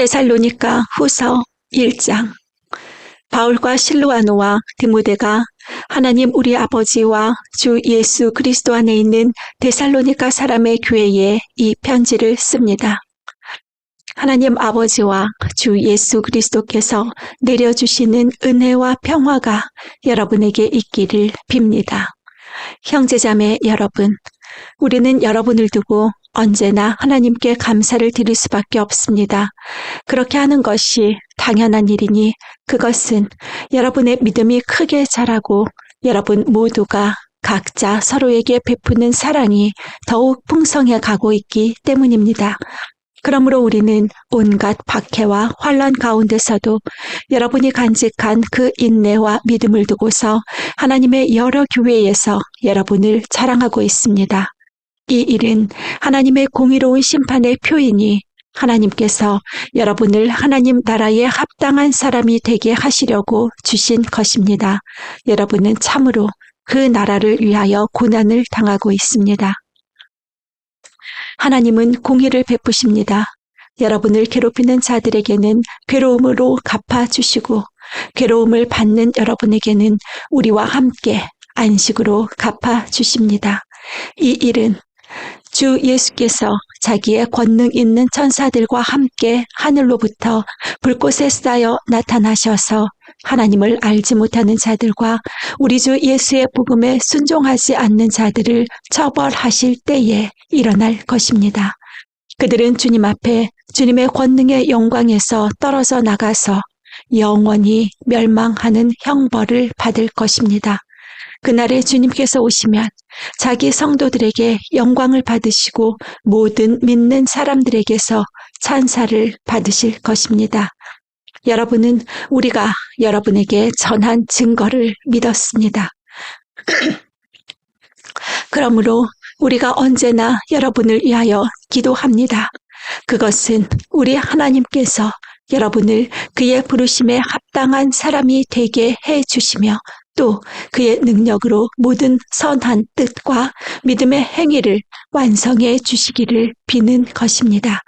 데살로니가 후서 1장 바울과 실로아노와 디모데가 하나님 우리 아버지와 주 예수 그리스도 안에 있는 데살로니가 사람의 교회에 이 편지를 씁니다. 하나님 아버지와 주 예수 그리스도께서 내려주시는 은혜와 평화가 여러분에게 있기를 빕니다. 형제자매 여러분, 우리는 여러분을 두고 언제나 하나님께 감사를 드릴 수밖에 없습니다. 그렇게 하는 것이 당연한 일이니 그것은 여러분의 믿음이 크게 자라고 여러분 모두가 각자 서로에게 베푸는 사랑이 더욱 풍성해 가고 있기 때문입니다. 그러므로 우리는 온갖 박해와 환란 가운데서도 여러분이 간직한 그 인내와 믿음을 두고서 하나님의 여러 교회에서 여러분을 자랑하고 있습니다. 이 일은 하나님의 공의로운 심판의 표이니 하나님께서 여러분을 하나님 나라에 합당한 사람이 되게 하시려고 주신 것입니다. 여러분은 참으로 그 나라를 위하여 고난을 당하고 있습니다. 하나님은 공의를 베푸십니다. 여러분을 괴롭히는 자들에게는 괴로움으로 갚아주시고 괴로움을 받는 여러분에게는 우리와 함께 안식으로 갚아주십니다. 이 일은 주 예수께서 자기의 권능 있는 천사들과 함께 하늘로부터 불꽃에 쌓여 나타나셔서 하나님을 알지 못하는 자들과 우리 주 예수의 복음에 순종하지 않는 자들을 처벌하실 때에 일어날 것입니다. 그들은 주님 앞에 주님의 권능의 영광에서 떨어져 나가서 영원히 멸망하는 형벌을 받을 것입니다. 그날에 주님께서 오시면 자기 성도들에게 영광을 받으시고 모든 믿는 사람들에게서 찬사를 받으실 것입니다. 여러분은 우리가 여러분에게 전한 증거를 믿었습니다. 그러므로 우리가 언제나 여러분을 위하여 기도합니다. 그것은 우리 하나님께서 여러분을 그의 부르심에 합당한 사람이 되게 해 주시며 또 그의 능력으로 모든 선한 뜻과 믿음의 행위를 완성해 주시기를 비는 것입니다.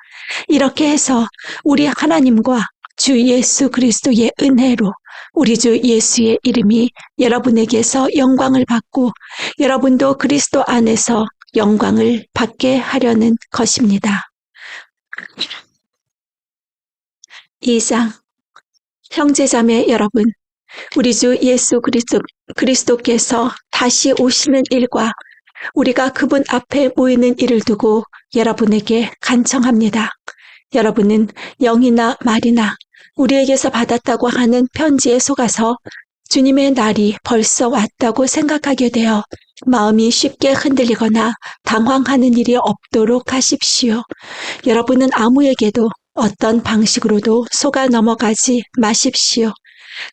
이렇게 해서 우리 하나님과 주 예수 그리스도의 은혜로 우리 주 예수의 이름이 여러분에게서 영광을 받고 여러분도 그리스도 안에서 영광을 받게 하려는 것입니다. 2장 형제자매 여러분 우리 주 예수 그리스도, 그리스도께서 다시 오시는 일과 우리가 그분 앞에 모이는 일을 두고 여러분에게 간청합니다. 여러분은 영이나 말이나 우리에게서 받았다고 하는 편지에 속아서 주님의 날이 벌써 왔다고 생각하게 되어 마음이 쉽게 흔들리거나 당황하는 일이 없도록 하십시오. 여러분은 아무에게도 어떤 방식으로도 속아 넘어가지 마십시오.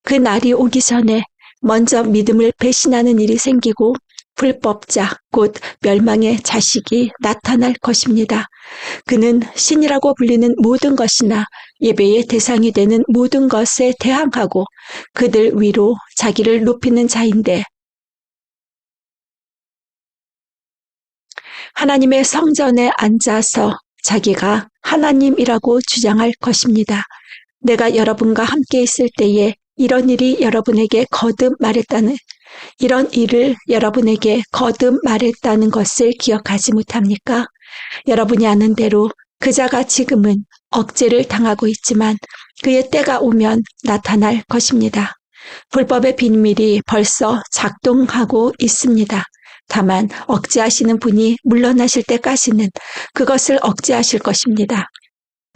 그 날이 오기 전에 먼저 믿음을 배신하는 일이 생기고 불법자, 곧 멸망의 자식이 나타날 것입니다. 그는 신이라고 불리는 모든 것이나 예배의 대상이 되는 모든 것에 대항하고 그들 위로 자기를 높이는 자인데 하나님의 성전에 앉아서 자기가 하나님이라고 주장할 것입니다. 내가 여러분과 함께 있을 때에 이런 일이 여러분에게 거듭 말했다는 이런 일을 여러분에게 거듭 말했다는 것을 기억하지 못합니까? 여러분이 아는 대로 그자가 지금은 억제를 당하고 있지만 그의 때가 오면 나타날 것입니다. 불법의 비밀이 벌써 작동하고 있습니다. 다만 억제하시는 분이 물러나실 때까지는 그것을 억제하실 것입니다.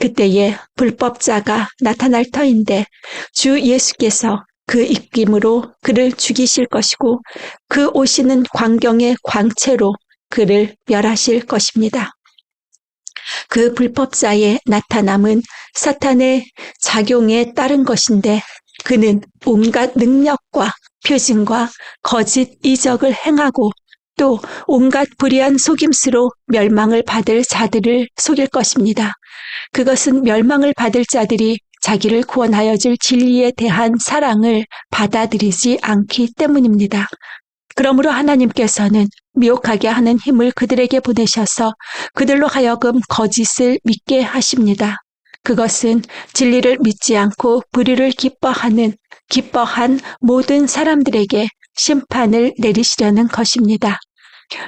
그때에 불법자가 나타날 터인데 주 예수께서 그 입김으로 그를 죽이실 것이고 그 오시는 광경의 광채로 그를 멸하실 것입니다. 그 불법자의 나타남은 사탄의 작용에 따른 것인데 그는 온갖 능력과 표징과 거짓 이적을 행하고 또 온갖 불의한 속임수로 멸망을 받을 자들을 속일 것입니다. 그것은 멸망을 받을 자들이 자기를 구원하여 줄 진리에 대한 사랑을 받아들이지 않기 때문입니다. 그러므로 하나님께서는 미혹하게 하는 힘을 그들에게 보내셔서 그들로 하여금 거짓을 믿게 하십니다. 그것은 진리를 믿지 않고 불의를 기뻐하는 기뻐한 모든 사람들에게 심판을 내리시려는 것입니다.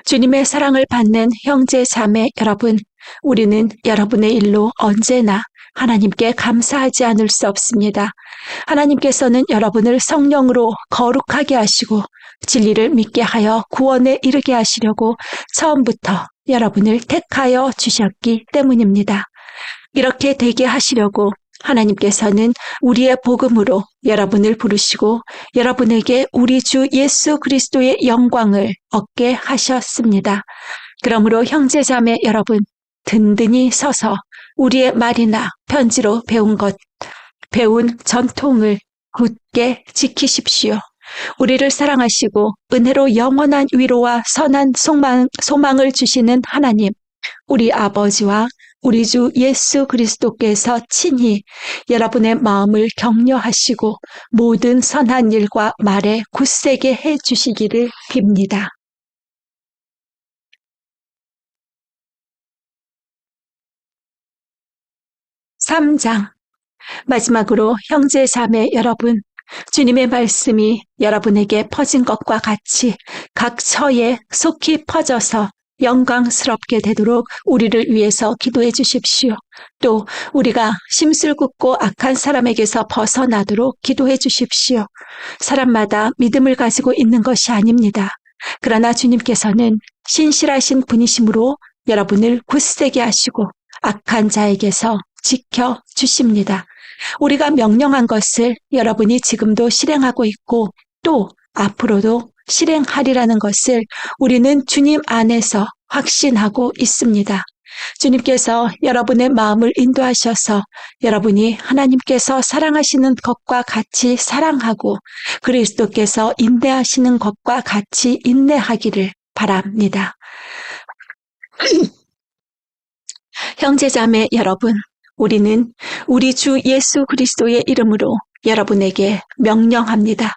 주님의 사랑을 받는 형제 자매 여러분, 우리는 여러분의 일로 언제나 하나님께 감사하지 않을 수 없습니다. 하나님께서는 여러분을 성령으로 거룩하게 하시고 진리를 믿게 하여 구원에 이르게 하시려고 처음부터 여러분을 택하여 주셨기 때문입니다. 이렇게 되게 하시려고 하나님께서는 우리의 복음으로 여러분을 부르시고 여러분에게 우리 주 예수 그리스도의 영광을 얻게 하셨습니다. 그러므로 형제자매 여러분 든든히 서서 우리의 말이나 편지로 배운 것, 배운 전통을 굳게 지키십시오. 우리를 사랑하시고 은혜로 영원한 위로와 선한 소망, 소망을 주시는 하나님, 우리 아버지와 우리 주 예수 그리스도께서 친히 여러분의 마음을 격려하시고 모든 선한 일과 말에 굳세게 해 주시기를 빕니다. 3장 마지막으로 형제 자매 여러분 주님의 말씀이 여러분에게 퍼진 것과 같이 각 처에 속히 퍼져서 영광스럽게 되도록 우리를 위해서 기도해 주십시오. 또 우리가 심술궂고 악한 사람에게서 벗어나도록 기도해 주십시오. 사람마다 믿음을 가지고 있는 것이 아닙니다. 그러나 주님께서는 신실하신 분이심으로 여러분을 굳세게 하시고 악한 자에게서 지켜 주십니다. 우리가 명령한 것을 여러분이 지금도 실행하고 있고 또 앞으로도 실행하리라는 것을 우리는 주님 안에서 확신하고 있습니다. 주님께서 여러분의 마음을 인도하셔서 여러분이 하나님께서 사랑하시는 것과 같이 사랑하고 그리스도께서 인내하시는 것과 같이 인내하기를 바랍니다. 형제자매 여러분, 우리는 우리 주 예수 그리스도의 이름으로 여러분에게 명령합니다.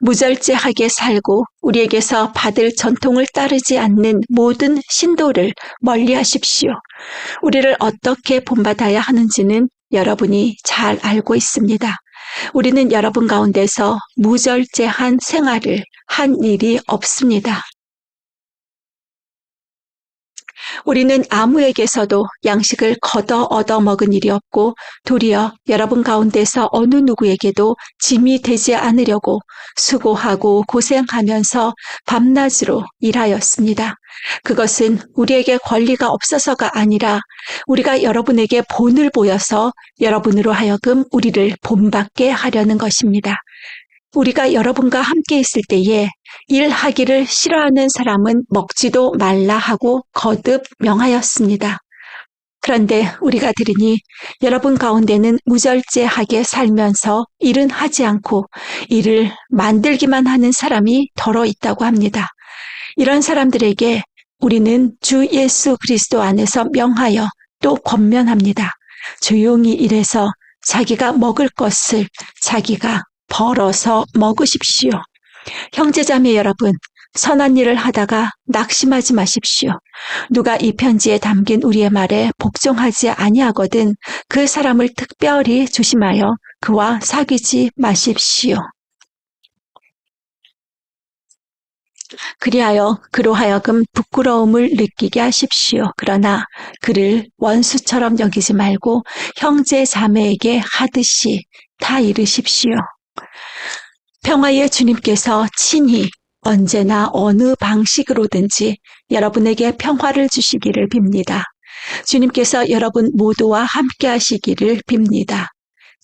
무절제하게 살고 우리에게서 받을 전통을 따르지 않는 모든 신도를 멀리 하십시오. 우리를 어떻게 본받아야 하는지는 여러분이 잘 알고 있습니다. 우리는 여러분 가운데서 무절제한 생활을 한 일이 없습니다. 우리는 아무에게서도 양식을 걷어 얻어 먹은 일이 없고 도리어 여러분 가운데서 어느 누구에게도 짐이 되지 않으려고 수고하고 고생하면서 밤낮으로 일하였습니다. 그것은 우리에게 권리가 없어서가 아니라 우리가 여러분에게 본을 보여서 여러분으로 하여금 우리를 본받게 하려는 것입니다. 우리가 여러분과 함께 있을 때에 일하기를 싫어하는 사람은 먹지도 말라 하고 거듭 명하였습니다. 그런데 우리가 들으니 여러분 가운데는 무절제하게 살면서 일은 하지 않고 일을 만들기만 하는 사람이 덜어 있다고 합니다. 이런 사람들에게 우리는 주 예수 그리스도 안에서 명하여 또 권면합니다. 조용히 일해서 자기가 먹을 것을 자기가 벌어서 먹으십시오. 형제자매 여러분, 선한 일을 하다가 낙심하지 마십시오. 누가 이 편지에 담긴 우리의 말에 복종하지 아니하거든 그 사람을 특별히 조심하여 그와 사귀지 마십시오. 그리하여 그로 하여금 부끄러움을 느끼게 하십시오. 그러나 그를 원수처럼 여기지 말고 형제 자매에게 하듯이 다 이르십시오. 평화의 주님께서 친히 언제나 어느 방식으로든지 여러분에게 평화를 주시기를 빕니다. 주님께서 여러분 모두와 함께 하시기를 빕니다.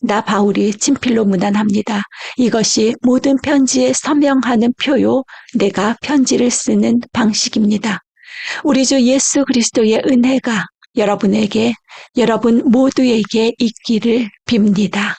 나 바울이 친필로 문안합니다. 이것이 모든 편지에 서명하는 표요, 내가 편지를 쓰는 방식입니다. 우리 주 예수 그리스도의 은혜가 여러분에게, 여러분 모두에게 있기를 빕니다.